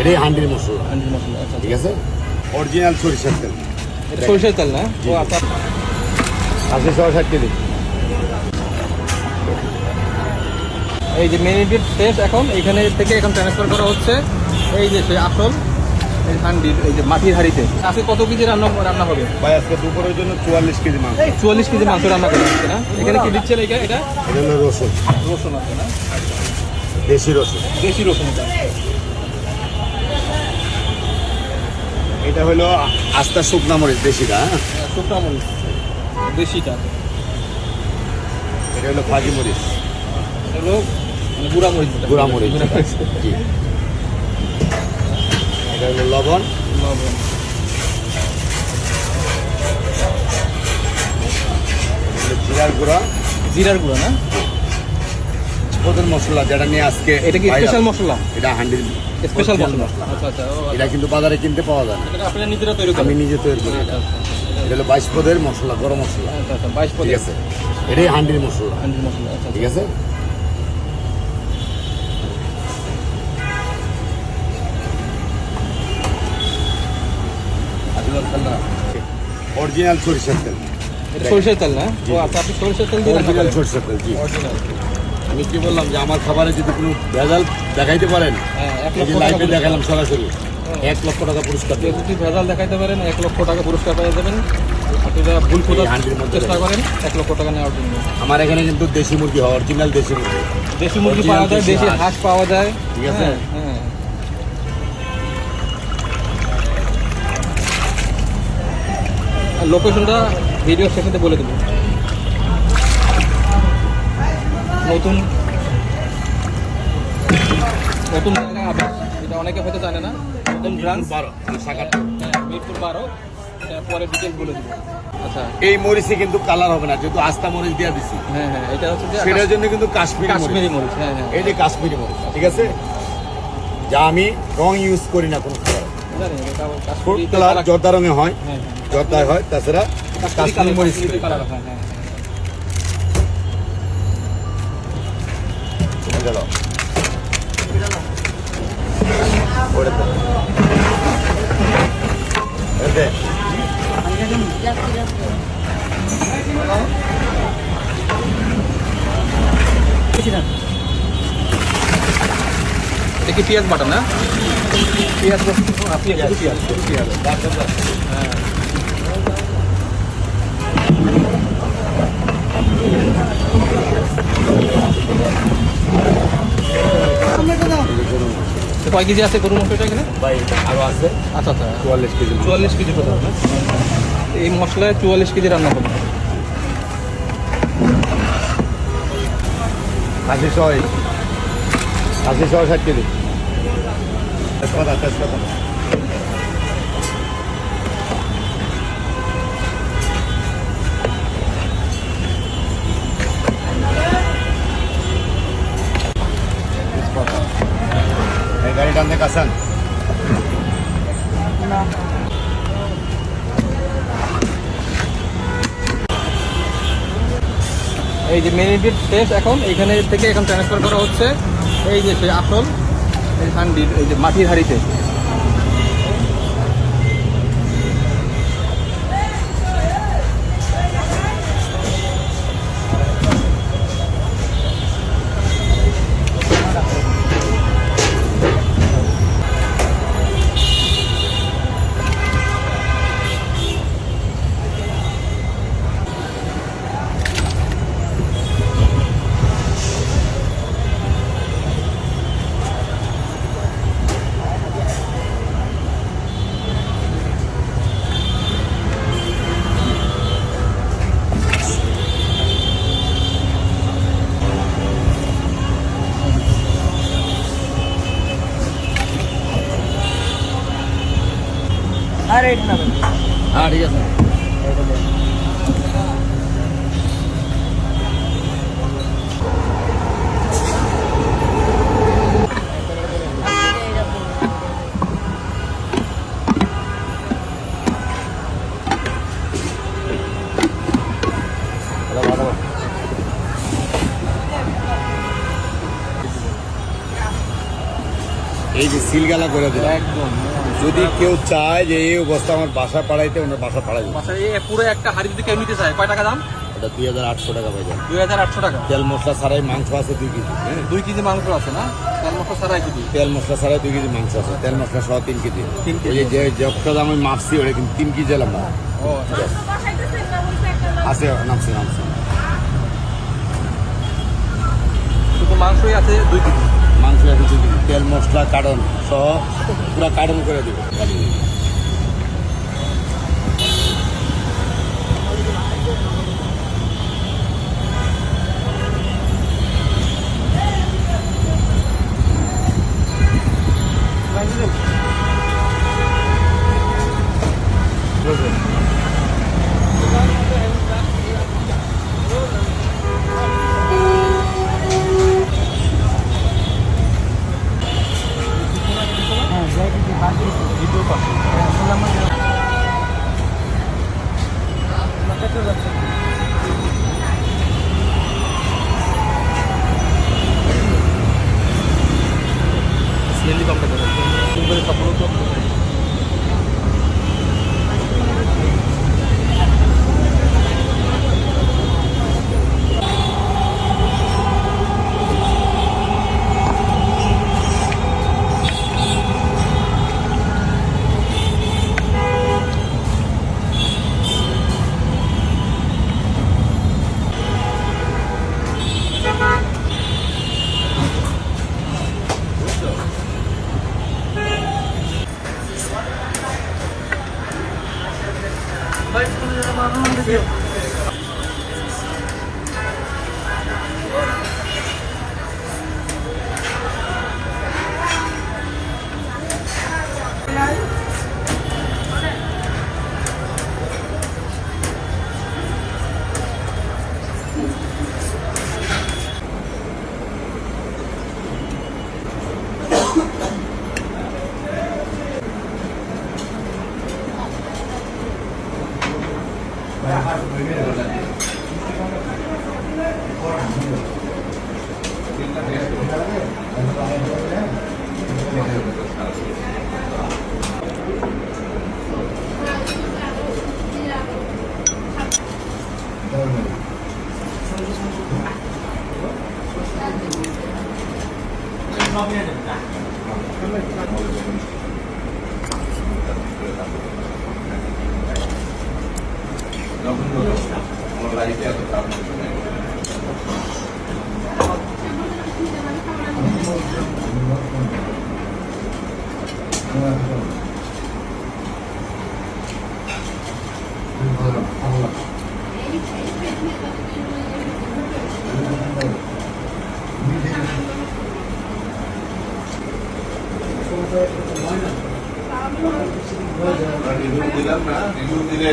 এটাই হান্ডির মশলা মশলা আচ্ছা ঠিক আছে? অরিজিনাল সরিষার তেল। এটা সরিষার তেল না। ও আচ্ছা আশি সহ ষাট কেজি। এই যে মেরিনেটেড শেষ এখন। এখানে থেকে এখন ট্রান্সফার করা হচ্ছে এই যে সেই আসল এই হান্ডির এই যে মাটির হাঁড়িতে। আজকে কত কেজি রান্না রান্না হবে? ভাই আজকে দুপুরের জন্য চুয়াল্লিশ কেজি মাংস। চুয়াল্লিশ কেজি মাংস রান্না করা হচ্ছে না? এখানে কি দিচ্ছে এটা? এটা এটা রসুন। রসুন আছে না? দেশি রসুন। দেশি রসুন এটা হলো আস্তা শুকনা মরিচ দেশিটা হ্যাঁ? শুকনা মরিচ দেশিটা। এটা হলো ভাজি মরিচ। হলো মানে গুঁড়া মরিচ। গুঁড়া মরিচ জি। এটা হলো লবণ। লবণ। জিরার গুঁড়া। জিরার গুঁড়া না? ওদের মশলা যেটা নিয়ে আজকে এটা কি স্পেশাল মশলা? এটা হান্ডির স্পেশাল মশলা। আচ্ছা আচ্ছা এটা কিন্তু বাজারে কিনতে পাওয়া যায় না। আমি নিজে তৈরি করি। আচ্ছা এটা আচ্ছা। হলো বাইশ পদের মশলা গরম মশলা। আচ্ছা আচ্ছা ঠিক আছে? এটাই হান্ডির মশলা। আচ্ছা ঠিক আছে? অরিজিনাল সরিষার তেল। সরিষার তেল না? ও আচ্ছা আপনি সরিষার তেল দিয়ে অরিজিনাল সরিষার তেল জি। অরিজিনাল আমি কি বললাম যে আমার খাবারে যদি কোনো ভেজাল দেখাইতে পারেন হ্যাঁ এক লক্ষ টাকা লাইভে দেখালাম সরাসরি এক লক্ষ টাকা পুরস্কার যদি ভেজাল দেখাইতে পারেন এক লক্ষ টাকা পুরস্কার পেয়ে যাবেন। আপনারা ভুল খোঁজার চেষ্টা করেন এক লক্ষ টাকা নেওয়ার জন্য। আমার এখানে কিন্তু দেশি মুরগি হয় অরিজিনাল দেশি মুরগি। দেশি মুরগি পাওয়া যায় দেশি হাঁস। পাওয়া যায়। ঠিক আছে? হ্যাঁ, হ্যাঁ। লোকেশনটা ভিডিও সেখানে বলে দেবো। নতুন নতুন জায়গা আবাস এটা অনেকে হয়তো জানে না নতুন ব্রাঞ্চ বারো হ্যাঁ মিরপুর বারো। পরে ডিটেলস বলে দেবো। আচ্ছা। এই মরিচে কিন্তু কালার হবে না যেহেতু আস্তা মরিচ দিয়ে দিছি। হ্যাঁ হ্যাঁ এটা হচ্ছে যে সেটার জন্য কিন্তু কাশ্মীরি কাশ্মীরি মরিচ হ্যাঁ হ্যাঁ। এটি কাশ্মীরি মরিচ ঠিক আছে? যা আমি রং ইউজ করি না কোনো ফুড কালার জর্দা রঙে হয় হ্যাঁ জর্দায় হয় তাছাড়া কাশ্মীরি মরিচ কালার হ্যাঁ হ্যাঁ। গেল। ওটা দাও। দে। এটা কি পেঁয়াজ বাটা। না পেঁয়াজ পেঁয়াজ। পেঁয়াজ। পেঁয়াজ হ্যাঁ কয় কেজি আছে গরু মাংসটা এখানে? ভাই আরও আছে। আচ্ছা আচ্ছা। চুয়াল্লিশ কেজি। চুয়াল্লিশ কেজি কথা এই মশলায় চুয়াল্লিশ কেজি রান্না করব। আশি ছয়। আশি ছয় ষাট কেজি। তেজপাতা তেজপাতা তেজপাতা। গাড়ি এই যে মেরিনেটেড শেষ এখন এখানে থেকে এখন ট্রান্সফার করা হচ্ছে। এই যে সেই আসল, এই হান্ডির, এই যে মাটির হাঁড়িতে। হ্যাঁ ঠিক আছে। এই যে সিলগালা করে দিলাম। একদম। যদি কেউ চায় যে এই অবস্থা আমার বাসা পাড়াইতে ওনার বাসা পাড়াই বাসায় এই পুরো একটা হাড়ি যদি কেউ নিতে চায় কয় টাকা দাম? ওটা দুই হাজার আটশো টাকা পাই যাবে দুই হাজার আটশো টাকা? তেল মশলা ছাড়াই মাংস আছে দুই কেজি হ্যাঁ? দুই কেজি মাংস আছে না? তেল মশলা ছাড়াই কেজি? তেল মশলা ছাড়াই দুই কেজি মাংস আছে। তেল মশলা সহ তিন কেজি। তিন কেজি। যে যে যতটা দাম আমি মাপছি ওটা কিন্তু তিন কেজি এলাম না। ও আছে নামছে নামছে। শুধু মাংসই আছে দুই কেজি? তেল মশলা কারণ সহ পুরো কারণ করে দেবে। মূলত 没有ごめんなさい。সুন্দর সবগুলো তো দিলাম না রিভিউ দিলে